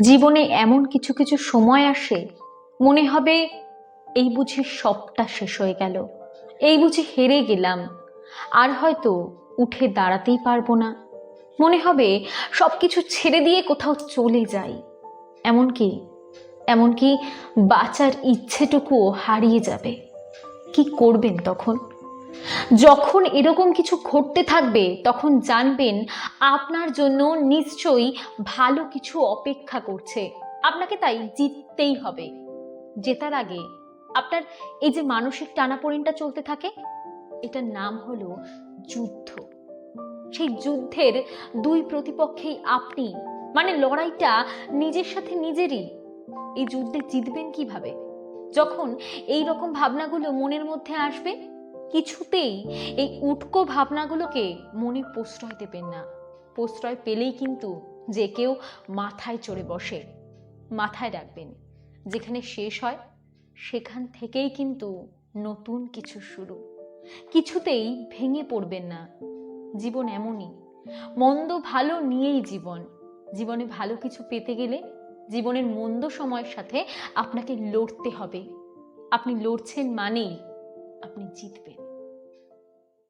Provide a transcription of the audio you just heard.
জীবনে এমন কিছু কিছু সময় আসে, মনে হবে এই বুঝি সবটা শেষ হয়ে গেল, এই বুঝি হেরে গেলাম, আর হয়তো উঠে দাঁড়াতেই পারব না। মনে হবে সব কিছু ছেড়ে দিয়ে কোথাও চলে যাই, এমনকি এমনকি বাঁচার ইচ্ছেটুকুও হারিয়ে যাবে। কি করবেন তখন? যখন এরকম কিছু ঘটতে থাকবে, তখন জানবেন আপনার জন্য নিশ্চয়ই ভালো কিছু অপেক্ষা করছে। আপনাকে তাই জিততেই হবে। জেতার আগে আপনার এই যে মানসিক টানাপোড়েনটা চলতে থাকে, এটার নাম হলো যুদ্ধ। সেই যুদ্ধের দুই প্রতিপক্ষেই আপনি মানে লড়াইটা নিজের সাথে নিজেরই, এই যুদ্ধে জিতবেন কীভাবে? যখন এই রকম ভাবনাগুলো মনের মধ্যে আসবে কিছুতেই এই উটকো ভাবনাগুলোকে মনে প্রশ্রয় দেবেন না। প্রশ্রয় পেলেই কিন্তু যে কেউ মাথায় চড়ে বসে, মাথায় রাখবেন। যেখানে শেষ হয়, সেখান থেকেই কিন্তু নতুন কিছু শুরু। কিছুতেই ভেঙে পড়বেন না। জীবন এমনই। মন্দ ভালো নিয়েই জীবন। জীবনে ভালো কিছু পেতে গেলে জীবনের মন্দ সময়ের সাথে আপনাকে লড়তে হবে। আপনি লড়ছেন মানেই আপনি জিতবেন।